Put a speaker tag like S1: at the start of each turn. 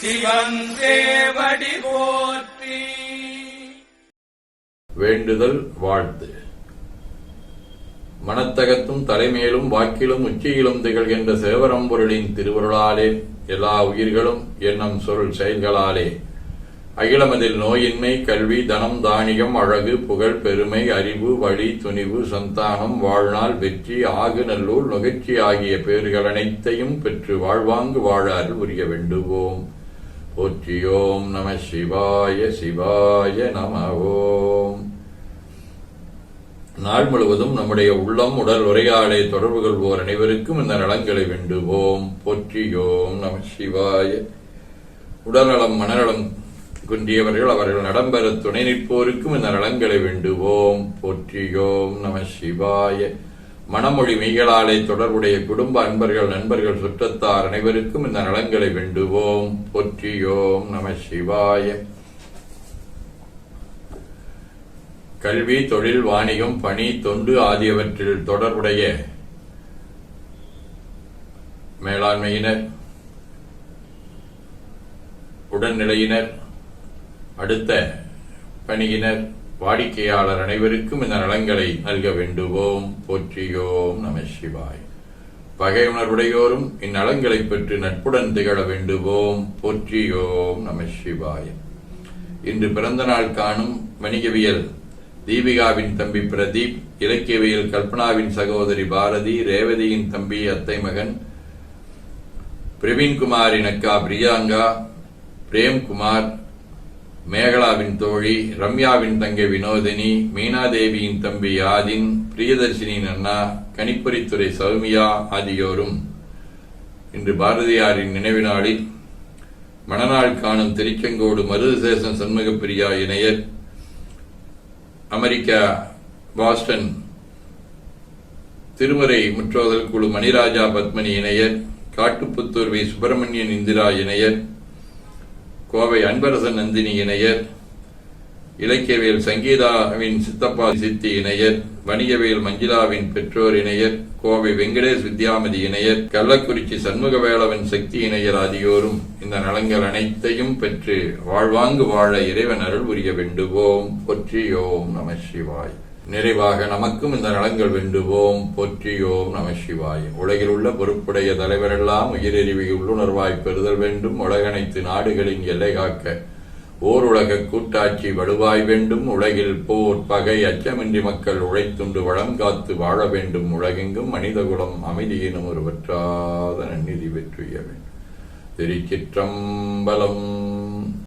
S1: சிவன் போற்றி.
S2: வேண்டுதல் வாழ்த்து மனத்தகத்தும் தலைமையிலும் வாக்கிலும் உச்சியிலும் திகழ்கின்ற சேவரம்பொருளின் திருவருளாலே எல்லா உயிர்களும் எண்ணம் சொல் செயல்களாலே. அகிலமதில் நோயின்மை கல்வி தனம் தானியம் அழகு புகழ் பெருமை அறிவு வழி துணிவு சந்தானம் வாழ்நாள் வெற்றி ஆகு நல்லூர் நுகர்ச்சி ஆகிய பேர்கள் அனைத்தையும் பெற்று வாழ்வாங்கு வாழாறு உரிய வேண்டுவோம். ஓம் நம சிவாய சிவாய நம ஓம் நாள் முழுவதும் நம்முடைய உள்ளம் உடல் உரையாடை தொடர்பு கொள்வோர் அனைவருக்கும் இந்த நலங்களை வேண்டுவோம். போற்றியோம் நம சிவாய உடல்நலம் மனநலம் குன்றியவர்கள் அவர்கள் நடம்பெற துணை நிற்போருக்கும் இந்த நலங்களை வேண்டுவோம். போற்றியோம் நம சிவாய மனமொழி மெய்களாலே தொடர்புடைய குடும்ப அன்பர்கள் நண்பர்கள் சுற்றத்தார் அனைவருக்கும் இந்த நலன்களை வேண்டுவோம். போற்றியோம் நம சிவாய. கல்வி தொழில் வாணிகம் பணி தொண்டு ஆகியவற்றில் தொடர்புடைய மேலாண்மையினர் உடல்நிலையினர் அடுத்த பணியினர் வாடிக்கையாளர் அனைவருக்கும் இந்த நலங்களை நல்க வேண்டுவோம். போற்றியோம் நம சிவாய். பகை உணர்வுடையோரும் இந்நலங்களை பெற்று நட்புடன் திகழ வேண்டுவோம். போற்றியோம் நம சிவாய். இன்று பிறந்த நாள் காணும் வணிகவியல் தீபிகாவின் தம்பி பிரதீப் இலக்கியவியல் கல்பனாவின் சகோதரி பாரதி ரேவதியின் தம்பி அத்தை மகன் பிரவீன்குமாரின் அக்கா பிரியாங்கா பிரேம்குமார் ரம்யாவின் தோழி ரம்யாவின் தங்கை வினோதினி மீனாதேவியின் தம்பி ஆதின் பிரியதர்ஷினியின் அண்ணா கணிப்பொறித்துறை சௌமியா ஆகியோரும் இன்று பாரதியாரின் நினைவு நாளில் மணநாள் காணும் திருச்செங்கோடு மருதசேசன் சண்முகப்பிரியா இணையர் அமெரிக்கா பாஸ்டன் திருமறை முற்றோதல் குழு மணிராஜா பத்மனி இணையர் காட்டுப்புத்தூர் வி சுப்பிரமணியன் இந்திரா இணையர் கோவை அன்பரசன் நந்தினி இணையர் இலக்கியவியல் சங்கீதாவின் சித்தப்பா சித்தி இணையர் வணிகவியல் மஞ்சுளாவின் பெற்றோர் இணையர் கோவை வெங்கடேஷ் வித்யாமதி இணையர் கள்ளக்குறிச்சி சண்முகவேளவன் சக்தி இணையர் ஆகியோரும் இந்த நலங்கள் அனைத்தையும் பெற்று வாழ்வாங்கு வாழ இறைவன் அருள் புரிய வேண்டுவோம். பொற்றியோம் நம சிவாய். நிறைவாக நமக்கும் இந்த நலங்கள் வேண்டுவோம். பொற்றியோம் நம சிவாய். உலகில் உள்ள பொறுப்புடைய தலைவரெல்லாம் உயிரெறிவை உள்ளுணர்வாய் பெறுதல் வேண்டும். உலகனைத்து நாடுகளின் எல்லை காக்க ஓர் உலக கூட்டாட்சி வலுவாய் வேண்டும். உலகில் போர் பகை அச்சமின்றி மக்கள் உழைத்துண்டு வளம் காத்து வாழ வேண்டும். உலகெங்கும் மனிதகுலம் அமைதியினும் ஒரு வற்றாத நன்னிதி பெற்றுய வேண்டும். திருச்சிற்றம்பலம்.